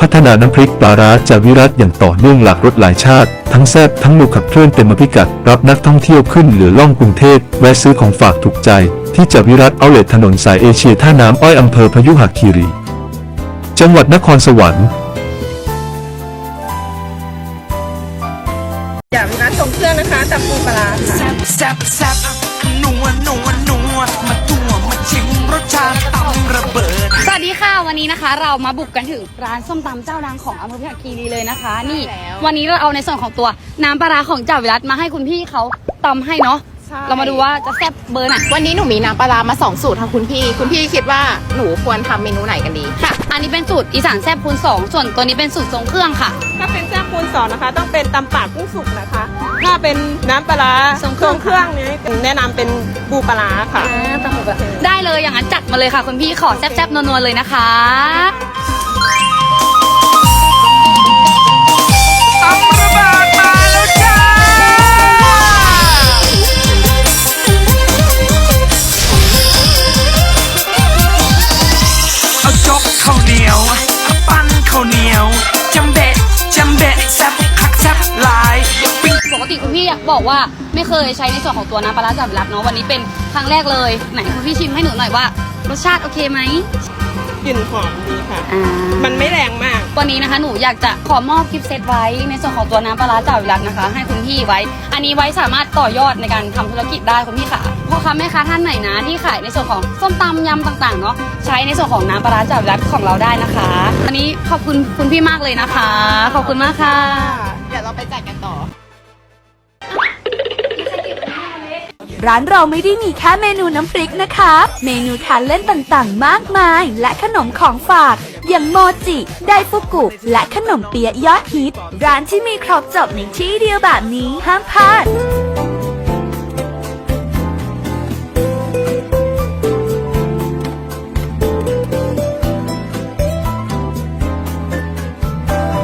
พัฒนาน้ำพริกปลาร้าจากวิรัตอย่างต่อเนื่องหลากรสหลายชาติ ทั้งแซ่บทั้งลูกขับเคลื่อนเต็มพิกัด รับนักท่องเที่ยวขึ้นเหลือล่องกรุงเทพแวะซื้อของฝากถูกใจ ที่จากวิรัตเอาเลทถนนสายเอเชียท่าน้ำอ้อยอำเภอพยุหคีรี จังหวัดนครสวรรค์อยากร้านทรงเครื่องนะคะตำปูปลาร้าค่ะ แซ่บแซ่บแซ่บนัวนัวนัว นนี้นะคะ เรามาบุกกันถึงร้านส้มตำเจ้าดังของอำเภอพยัคฆ์คีรีเลยนะคะ นี่ วันนี้เราเอาในส่วนของตัวน้ำปลาร้าของจ่าวิรัตมาให้คุณพี่เขาตำให้เนาะ ใช่ เรามาดูว่าจะแซ่บเบอร์ไหนวันนี้หนูมีน้ำปลาร้ามาสองสูตรค่ะคุณพี่ คุณพี่คิดว่าหนูควรทำเมนูไหนกันดี ค่ะ อันนี้เป็นสูตรอีสานแซ่บคูณสองส่วนตัวนี้เป็นสูตรทรงเครื่องค่ะ ถ้าเป็นแซ่บคูณสองนะคะ ต้องเป็นตำปากกุ้งสุกนะคะ ถ้าเป็นน้ำปลาร้าทรงเครื่องเครื่องนี้แนะนำเป็นปูปลาร้าค่ะตำหมดแบบได้เลยอย่างนั้นจัดมาเลยค่ะคุณพี่ขอแซ่บๆนัวๆเลยนะคะ กข้าวเหนียวปั้นข้าวเหนียวจำเบะจำเบะแซบคักแซบหลายปิ้งปกติคุณพี่บอกว่าไม่เคยใช้ในส่วนของตัวน้ำปลาร้าจับรับเนาะวันนี้เป็นครั้งแรกเลยไหนคุณพี่ชิมให้หนูหน่อยว่ารสชาติโอเคไหม กลิ่นหอมดีค่ะ อ่า มันไม่แรงมาก วันนี้นะคะหนูอยากจะขอมอบกิฟต์เซตไว้ในส่วนของตัวน้ำปลาร้าจ่าวิรัตนะคะ ให้คุณพี่ไว้ อันนี้ไว้สามารถต่อยอดในการทำธุรกิจได้คุณพี่ค่ะพ่อค้าแม่ค้าท่านไหนนะที่ขายในส่วนของส้มตำยำต่างๆเนาะใช้ในส่วนของน้ำปลาร้าจ่าวิรัตของเราได้นะคะวันนี้ขอบคุณคุณพี่มากเลยนะคะ ขอบคุณมากค่ะ เดี๋ยวเราไปจัดกันต่อ ร้านเราไม่ได้มีแค่เมนูน้ำพริกนะคะ เมนูทานเล่นต่างๆ มากมาย และขนมของฝาก อย่างโมจิ ไดฟุกุ และขนมเปี๊ยะยอดฮิต ร้านที่มีครบจบในที่เดียวแบบนี้ห้ามพลาด